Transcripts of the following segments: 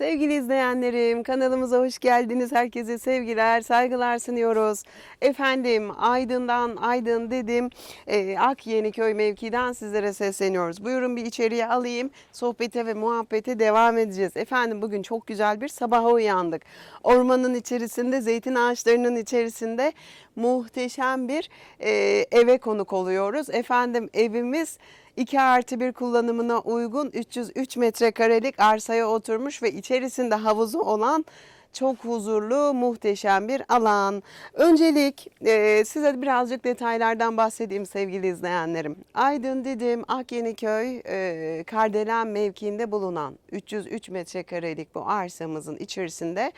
Sevgili izleyenlerim, kanalımıza hoş geldiniz. Herkese sevgiler, saygılar sunuyoruz. Efendim, Aydın'dan Aydın dedim. E, Ak Yeniköy mevkiden sizlere sesleniyoruz. Buyurun bir içeriye alayım. Sohbete ve muhabbete devam edeceğiz. Efendim bugün çok güzel bir sabaha uyandık. Ormanın içerisinde, zeytin ağaçlarının içerisinde muhteşem bir e, eve konuk oluyoruz. Efendim evimiz 2 artı 1 kullanımına uygun 303 metrekarelik arsaya oturmuş ve içerisinde havuzu olan çok huzurlu, muhteşem bir alan. Öncelik e, size birazcık detaylardan bahsedeyim sevgili izleyenlerim. Aydın Didim, Akyeniköy, e, Kardelen mevkiinde bulunan 303 metrekarelik bu arsamızın içerisinde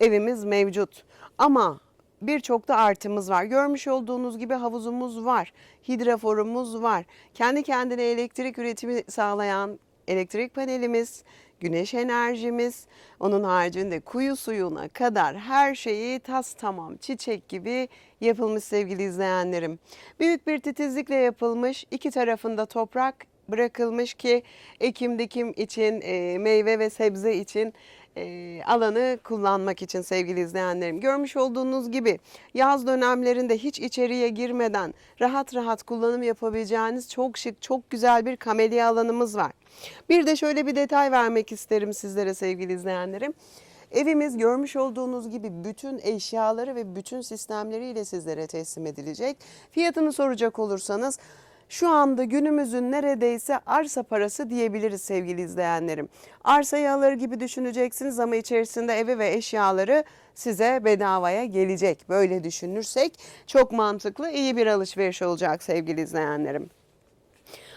evimiz mevcut. Ama birçok da artımız var. Görmüş olduğunuz gibi havuzumuz var, hidraforumuz var. Kendi kendine elektrik üretimi sağlayan elektrik panelimiz, güneş enerjimiz, onun haricinde kuyu suyuna kadar her şeyi tas tamam çiçek gibi yapılmış sevgili izleyenlerim. Büyük bir titizlikle yapılmış, iki tarafında toprak bırakılmış ki ekim dikim için, e, meyve ve sebze için e, alanı kullanmak için sevgili izleyenlerim. Görmüş olduğunuz gibi yaz dönemlerinde hiç içeriye girmeden rahat rahat kullanım yapabileceğiniz çok şık, çok güzel bir kamelya alanımız var. Bir de şöyle bir detay vermek isterim sizlere sevgili izleyenlerim. Evimiz görmüş olduğunuz gibi bütün eşyaları ve bütün sistemleriyle sizlere teslim edilecek. Fiyatını soracak olursanız şu anda günümüzün neredeyse arsa parası diyebiliriz sevgili izleyenlerim. Arsayı alır gibi düşüneceksiniz ama içerisinde evi ve eşyaları size bedavaya gelecek. Böyle düşünürsek çok mantıklı, iyi bir alışveriş olacak sevgili izleyenlerim.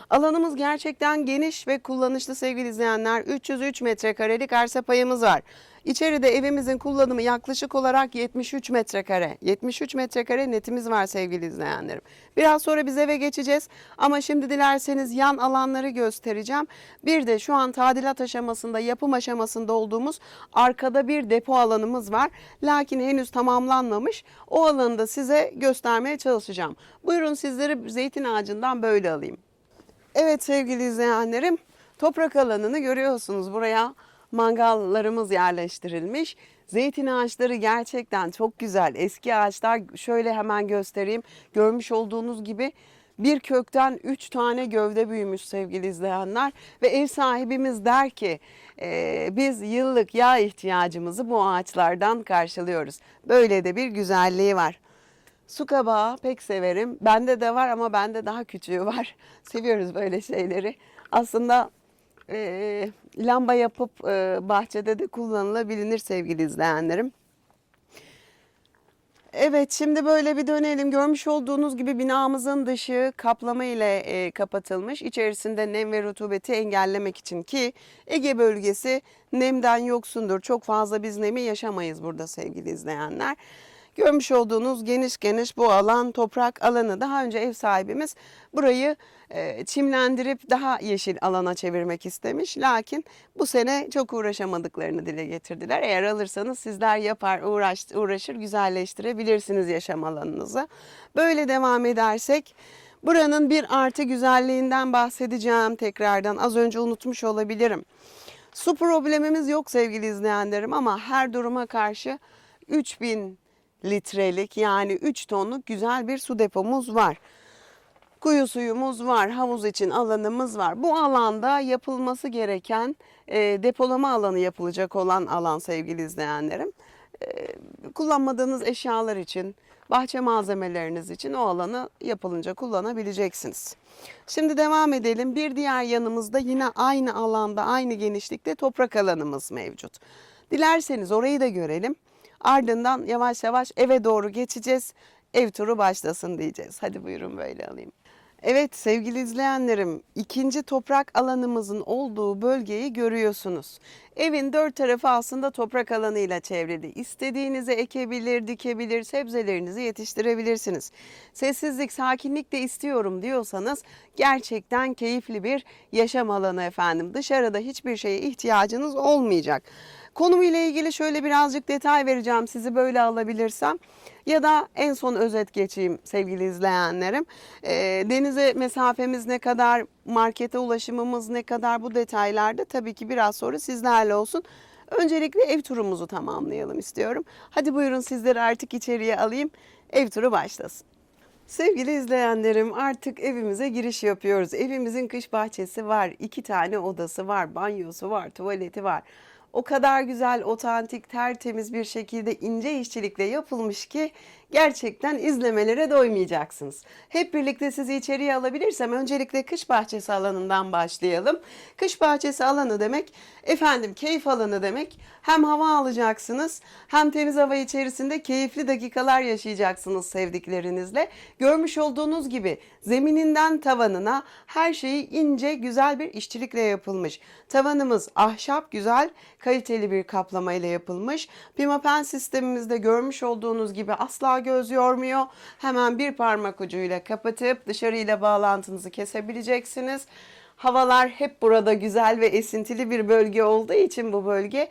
Alanımız gerçekten geniş ve kullanışlı sevgili izleyenler. 303 metrekarelik arsa payımız var. İçeride evimizin kullanımı yaklaşık olarak 73 metrekare. 73 metrekare netimiz var sevgili izleyenlerim. Biraz sonra biz eve geçeceğiz ama şimdi dilerseniz yan alanları göstereceğim. Bir de şu an tadilat aşamasında, yapım aşamasında olduğumuz arkada bir depo alanımız var. Lakin henüz tamamlanmamış. O alanı da size göstermeye çalışacağım. Buyurun sizleri zeytin ağacından böyle alayım. Evet sevgili izleyenlerim, toprak alanını görüyorsunuz. Buraya mangallarımız yerleştirilmiş. Zeytin ağaçları gerçekten çok güzel. Eski ağaçlar şöyle hemen göstereyim. Görmüş olduğunuz gibi bir kökten üç tane gövde büyümüş sevgili izleyenler. Ve ev sahibimiz der ki "E, biz yıllık yağ ihtiyacımızı bu ağaçlardan karşılıyoruz. Böyle de bir güzelliği var. Su kabağı pek severim. Bende de var ama bende daha küçüğü var. Seviyoruz böyle şeyleri. Aslında e, lamba yapıp e, bahçede de kullanılabilir sevgili izleyenlerim. Evet şimdi böyle bir dönelim. Görmüş olduğunuz gibi binamızın dışı kaplama ile e, kapatılmış. İçerisinde nem ve rutubeti engellemek için ki Ege bölgesi nemden yoksundur. Çok fazla biz nemi yaşamayız burada sevgili izleyenler. Görmüş olduğunuz geniş geniş bu alan toprak alanı daha önce ev sahibimiz burayı e, çimlendirip daha yeşil alana çevirmek istemiş. Lakin bu sene çok uğraşamadıklarını dile getirdiler. Eğer alırsanız sizler yapar uğraş, uğraşır güzelleştirebilirsiniz yaşam alanınızı. Böyle devam edersek buranın bir artı güzelliğinden bahsedeceğim tekrardan az önce unutmuş olabilirim. Su problemimiz yok sevgili izleyenlerim ama her duruma karşı 3000 litrelik yani 3 tonluk güzel bir su depomuz var. Kuyu suyumuz var, havuz için alanımız var. Bu alanda yapılması gereken e, depolama alanı yapılacak olan alan sevgili izleyenlerim. E, kullanmadığınız eşyalar için, bahçe malzemeleriniz için o alanı yapılınca kullanabileceksiniz. Şimdi devam edelim. Bir diğer yanımızda yine aynı alanda, aynı genişlikte toprak alanımız mevcut. Dilerseniz orayı da görelim. Ardından yavaş yavaş eve doğru geçeceğiz. Ev turu başlasın diyeceğiz. Hadi buyurun böyle alayım. Evet sevgili izleyenlerim ikinci toprak alanımızın olduğu bölgeyi görüyorsunuz. Evin dört tarafı aslında toprak alanıyla çevrili. İstediğinizi ekebilir, dikebilir, sebzelerinizi yetiştirebilirsiniz. Sessizlik, sakinlik de istiyorum diyorsanız gerçekten keyifli bir yaşam alanı efendim. Dışarıda hiçbir şeye ihtiyacınız olmayacak. Konumu ile ilgili şöyle birazcık detay vereceğim sizi böyle alabilirsem. Ya da en son özet geçeyim sevgili izleyenlerim. E, denize mesafemiz ne kadar, markete ulaşımımız ne kadar bu detaylarda tabii ki biraz sonra sizlerle olsun. Öncelikle ev turumuzu tamamlayalım istiyorum. Hadi buyurun sizleri artık içeriye alayım. Ev turu başlasın. Sevgili izleyenlerim artık evimize giriş yapıyoruz. Evimizin kış bahçesi var, iki tane odası var, banyosu var, tuvaleti var. O kadar güzel, otantik, tertemiz bir şekilde ince işçilikle yapılmış ki gerçekten izlemelere doymayacaksınız. Hep birlikte sizi içeriye alabilirsem öncelikle kış bahçesi alanından başlayalım. Kış bahçesi alanı demek efendim keyif alanı demek. Hem hava alacaksınız hem temiz hava içerisinde keyifli dakikalar yaşayacaksınız sevdiklerinizle. Görmüş olduğunuz gibi zemininden tavanına her şeyi ince güzel bir işçilikle yapılmış. Tavanımız ahşap güzel kaliteli bir kaplama ile yapılmış. Pimapen sistemimizde görmüş olduğunuz gibi asla göz yormuyor. Hemen bir parmak ucuyla kapatıp dışarıyla bağlantınızı kesebileceksiniz. Havalar hep burada güzel ve esintili bir bölge olduğu için bu bölge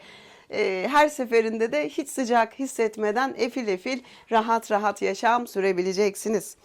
e, her seferinde de hiç sıcak hissetmeden efil efil rahat rahat yaşam sürebileceksiniz.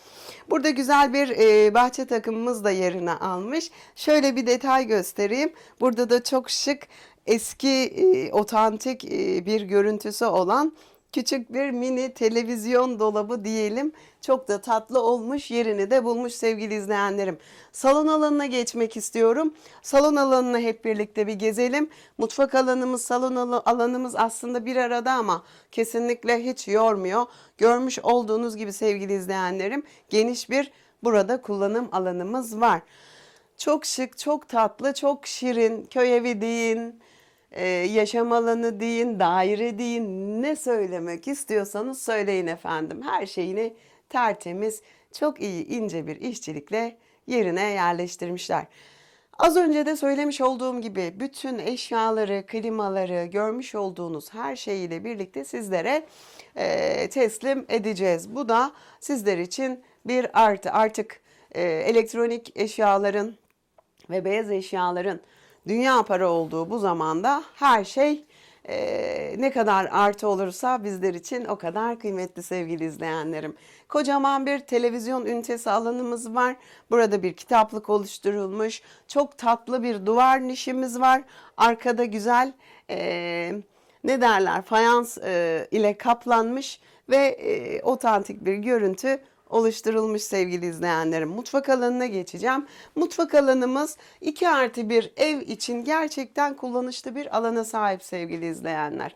Burada güzel bir e, bahçe takımımız da yerine almış. Şöyle bir detay göstereyim. Burada da çok şık eski e, otantik bir görüntüsü olan küçük bir mini televizyon dolabı diyelim. Çok da tatlı olmuş, yerini de bulmuş sevgili izleyenlerim. Salon alanına geçmek istiyorum. Salon alanını hep birlikte bir gezelim. Mutfak alanımız, salon al- alanımız aslında bir arada ama kesinlikle hiç yormuyor. Görmüş olduğunuz gibi sevgili izleyenlerim, geniş bir burada kullanım alanımız var. Çok şık, çok tatlı, çok şirin. Köy evi deyin, e, yaşam alanı deyin, daire deyin. Ne söylemek istiyorsanız söyleyin efendim. Her şeyini tertemiz, çok iyi ince bir işçilikle yerine yerleştirmişler. Az önce de söylemiş olduğum gibi bütün eşyaları, klimaları, görmüş olduğunuz her şeyiyle birlikte sizlere e, teslim edeceğiz. Bu da sizler için bir artı. Artık e, elektronik eşyaların ve beyaz eşyaların dünya para olduğu bu zamanda her şey e, ne kadar artı olursa bizler için o kadar kıymetli sevgili izleyenlerim. Kocaman bir televizyon ünitesi alanımız var. Burada bir kitaplık oluşturulmuş. Çok tatlı bir duvar nişimiz var. Arkada güzel e, ne derler fayans e, ile kaplanmış ve e, otantik bir görüntü oluşturulmuş sevgili izleyenlerim. Mutfak alanına geçeceğim. Mutfak alanımız 2 artı bir ev için gerçekten kullanışlı bir alana sahip sevgili izleyenler.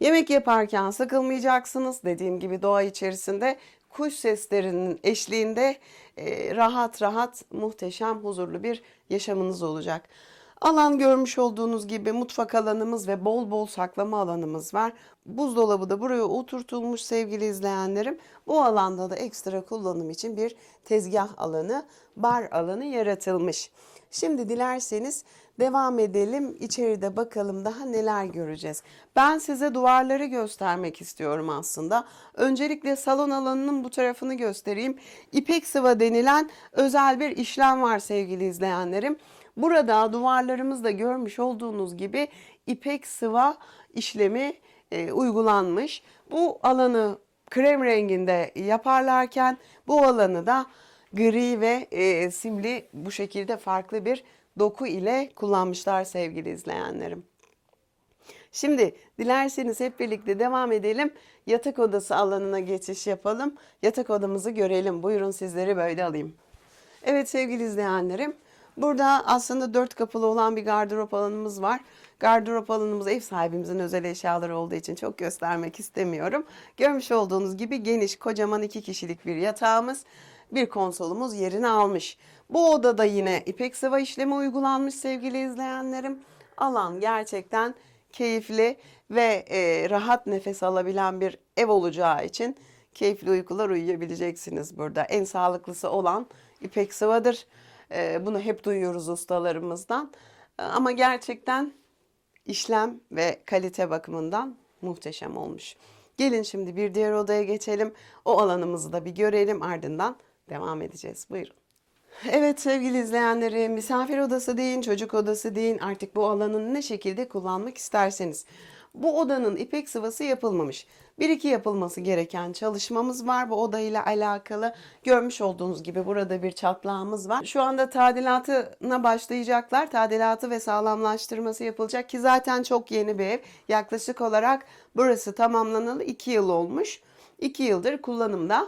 Yemek yaparken sıkılmayacaksınız. Dediğim gibi doğa içerisinde kuş seslerinin eşliğinde e, rahat rahat muhteşem huzurlu bir yaşamınız olacak. Alan görmüş olduğunuz gibi mutfak alanımız ve bol bol saklama alanımız var. Buzdolabı da buraya oturtulmuş sevgili izleyenlerim. Bu alanda da ekstra kullanım için bir tezgah alanı, bar alanı yaratılmış. Şimdi dilerseniz devam edelim. İçeride bakalım daha neler göreceğiz. Ben size duvarları göstermek istiyorum aslında. Öncelikle salon alanının bu tarafını göstereyim. İpek sıva denilen özel bir işlem var sevgili izleyenlerim. Burada duvarlarımızda görmüş olduğunuz gibi ipek sıva işlemi e, uygulanmış. Bu alanı krem renginde yaparlarken bu alanı da gri ve e, simli bu şekilde farklı bir doku ile kullanmışlar sevgili izleyenlerim. Şimdi dilerseniz hep birlikte devam edelim. Yatak odası alanına geçiş yapalım. Yatak odamızı görelim. Buyurun sizleri böyle alayım. Evet sevgili izleyenlerim. Burada aslında dört kapılı olan bir gardırop alanımız var. Gardırop alanımız ev sahibimizin özel eşyaları olduğu için çok göstermek istemiyorum. Görmüş olduğunuz gibi geniş kocaman iki kişilik bir yatağımız, bir konsolumuz yerini almış. Bu odada yine ipek sıva işlemi uygulanmış sevgili izleyenlerim. Alan gerçekten keyifli ve e, rahat nefes alabilen bir ev olacağı için keyifli uykular uyuyabileceksiniz burada. En sağlıklısı olan ipek sıvadır. E, bunu hep duyuyoruz ustalarımızdan. E, ama gerçekten işlem ve kalite bakımından muhteşem olmuş. Gelin şimdi bir diğer odaya geçelim. O alanımızı da bir görelim ardından devam edeceğiz. Buyurun. Evet sevgili izleyenlerim, misafir odası deyin, çocuk odası deyin artık bu alanın ne şekilde kullanmak isterseniz. Bu odanın ipek sıvası yapılmamış. Bir iki yapılması gereken çalışmamız var bu odayla alakalı. Görmüş olduğunuz gibi burada bir çatlağımız var. Şu anda tadilatına başlayacaklar. Tadilatı ve sağlamlaştırması yapılacak ki zaten çok yeni bir ev. Yaklaşık olarak burası tamamlanalı 2 yıl olmuş. 2 yıldır kullanımda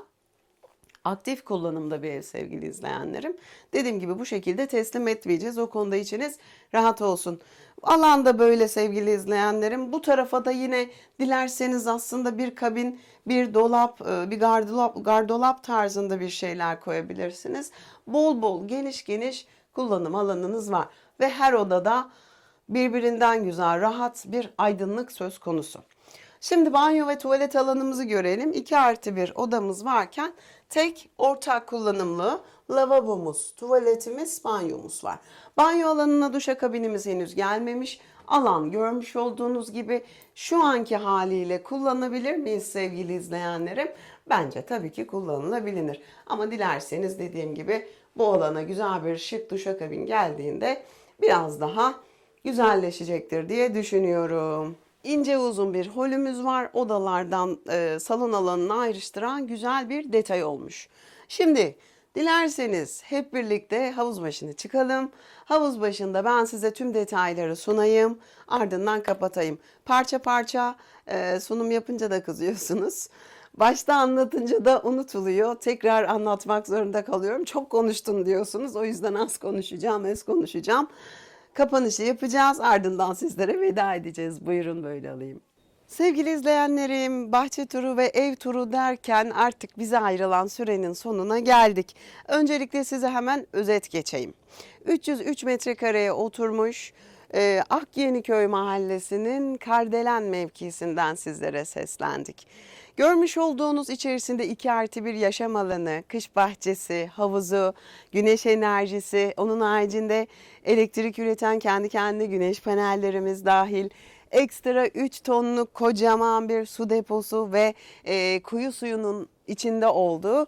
aktif kullanımda bir ev sevgili izleyenlerim. Dediğim gibi bu şekilde teslim etmeyeceğiz. O konuda içiniz rahat olsun. Alanda böyle sevgili izleyenlerim. Bu tarafa da yine dilerseniz aslında bir kabin, bir dolap, e, bir gardolap, gardolap tarzında bir şeyler koyabilirsiniz. Bol bol geniş geniş kullanım alanınız var. Ve her odada birbirinden güzel, rahat bir aydınlık söz konusu. Şimdi banyo ve tuvalet alanımızı görelim. 2 artı bir odamız varken tek ortak kullanımlı lavabomuz, tuvaletimiz, banyomuz var. Banyo alanına duşakabinimiz henüz gelmemiş. Alan görmüş olduğunuz gibi şu anki haliyle kullanabilir miyiz sevgili izleyenlerim? Bence tabii ki kullanılabilir. Ama dilerseniz dediğim gibi bu alana güzel bir şık duşakabin geldiğinde biraz daha güzelleşecektir diye düşünüyorum. İnce uzun bir holümüz var. Odalardan e, salon alanını ayrıştıran güzel bir detay olmuş. Şimdi dilerseniz hep birlikte havuz başına çıkalım. Havuz başında ben size tüm detayları sunayım. Ardından kapatayım. Parça parça e, sunum yapınca da kızıyorsunuz. Başta anlatınca da unutuluyor. Tekrar anlatmak zorunda kalıyorum. Çok konuştun diyorsunuz. O yüzden az konuşacağım, az konuşacağım. Kapanışı yapacağız. Ardından sizlere veda edeceğiz. Buyurun böyle alayım. Sevgili izleyenlerim, bahçe turu ve ev turu derken artık bize ayrılan sürenin sonuna geldik. Öncelikle size hemen özet geçeyim. 303 metrekareye oturmuş e, Akyeniköy mahallesinin Kardelen mevkisinden sizlere seslendik. Görmüş olduğunuz içerisinde 2 artı bir yaşam alanı, kış bahçesi, havuzu, güneş enerjisi, onun haricinde elektrik üreten kendi kendine güneş panellerimiz dahil, ekstra 3 tonluk kocaman bir su deposu ve e, kuyu suyunun içinde olduğu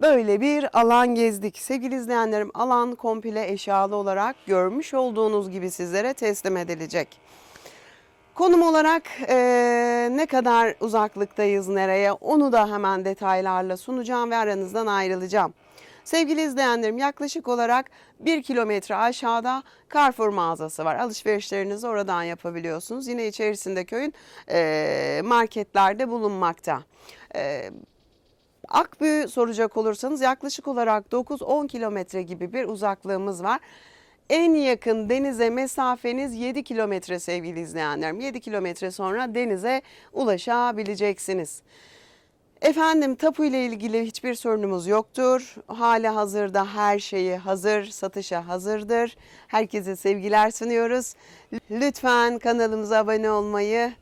böyle bir alan gezdik. Sevgili izleyenlerim alan komple eşyalı olarak görmüş olduğunuz gibi sizlere teslim edilecek. Konum olarak e, ne kadar uzaklıktayız nereye onu da hemen detaylarla sunacağım ve aranızdan ayrılacağım. Sevgili izleyenlerim yaklaşık olarak 1 kilometre aşağıda Carrefour mağazası var. Alışverişlerinizi oradan yapabiliyorsunuz. Yine içerisinde köyün e, marketlerde bulunmakta. E, Akbü soracak olursanız yaklaşık olarak 9-10 kilometre gibi bir uzaklığımız var. En yakın denize mesafeniz 7 kilometre sevgili izleyenlerim. 7 kilometre sonra denize ulaşabileceksiniz. Efendim tapu ile ilgili hiçbir sorunumuz yoktur. Hala hazırda her şeyi hazır, satışa hazırdır. Herkese sevgiler sunuyoruz. Lütfen kanalımıza abone olmayı,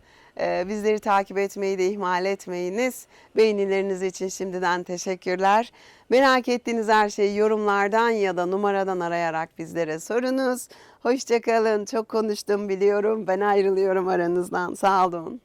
bizleri takip etmeyi de ihmal etmeyiniz. Beğenileriniz için şimdiden teşekkürler. Merak ettiğiniz her şeyi yorumlardan ya da numaradan arayarak bizlere sorunuz. Hoşçakalın. Çok konuştum biliyorum. Ben ayrılıyorum aranızdan. Sağ olun.